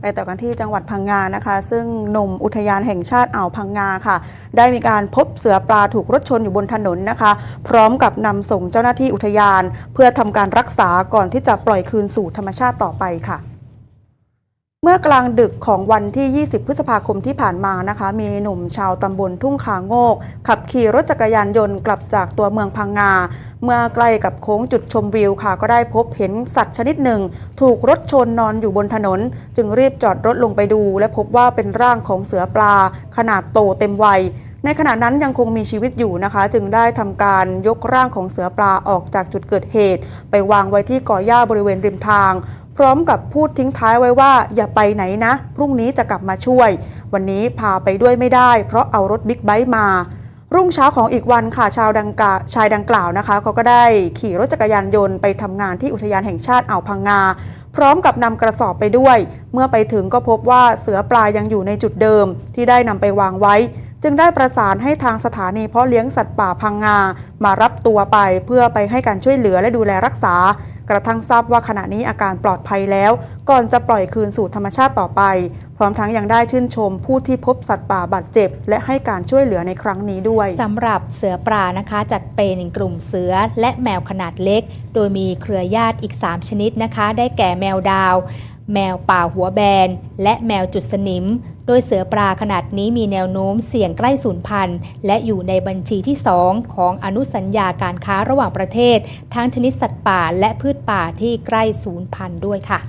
ไปต่อกันที่จังหวัดพังงานะคะ ซึ่งหนุ่มอุทยานแห่งชาติอ่าวพังงาค่ะ ได้มีการพบเสือปลาถูกรถชนอยู่บนถนนนะคะ พร้อมกับนำส่งเจ้าหน้าที่อุทยาน เพื่อทำการรักษาก่อนที่จะปล่อยคืนสู่ธรรมชาติต่อไปค่ะ เมื่อกลางดึกของวันที่ 20 พฤษภาคมที่ผ่านมานะคะ มีหนุ่มชาวตำบลทุ่งคาโงก ขับขี่รถจักรยานยนต์กลับจากตัวเมืองพังงา เมื่อใกล้กับโค้งจุดชมวิวค่ะ ก็ได้พบเห็นสัตว์ชนิดหนึ่ง ถูกรถชนนอนอยู่บนถนน จึงรีบจอดรถลงไปดู และพบว่าเป็นร่างของเสือปลา ขนาดโตเต็มวัยในขณะนั้นยังคงมีชีวิตอยู่นะคะ จึงได้ทำการยกร่างของเสือปลาออกจากจุดเกิดเหตุ ไปวางไว้ที่ก่อหญ้าบริเวณริมทาง พร้อมกับพูดทิ้งท้ายไว้ว่าอย่าไปไหนนะ พรุ่งนี้จะกลับมาช่วย วันนี้พาไปด้วยไม่ได้ เพราะเอารถบิ๊กไบค์มา รุ่งเช้าของอีกวันค่ะชาวดังกาชายดังกล่าวนะคะเขาก็ได้ขี่รถจักรยานยนต์ไปทำงานที่อุทยานแห่งชาติอ่าวพังงา พร้อมกับนำกระสอบไปด้วย เมื่อไปถึงก็พบว่าเสือปลายังอยู่ในจุดเดิม ที่ได้นำไปวางไว้ จึงได้ประสานให้ทางสถานีเพาะเลี้ยงสัตว์ป่าพังงามารับตัวไปเพื่อไปให้การช่วยเหลือและดูแลรักษา กระทั่งทราบว่าขณะนี้อาการปลอดภัยแล้ว ก่อนจะปล่อยคืนสู่ธรรมชาติต่อไป พร้อมทั้งยังได้ชื่นชมผู้ที่พบสัตว์ป่าบาดเจ็บ และให้การช่วยเหลือในครั้งนี้ด้วยสำหรับเสือปลานะคะ จัดเป็นกลุ่มเสือและแมวขนาดเล็ก โดยมีเครือญาติอีก 3 ชนิดนะคะ ได้แก่แมวดาว แมวป่าหัวแบน และแมวจุดสนิม โดยเสือปลาขนาดนี้มีแนวโน้มเสี่ยงใกล้สูญพันธุ์ และอยู่ในบัญชีที่ 2 ของอนุสัญญาการค้าระหว่างประเทศ ทั้งชนิดสัตว์ป่าและพืชป่าที่ใกล้สูญพันธุ์ด้วยค่ะ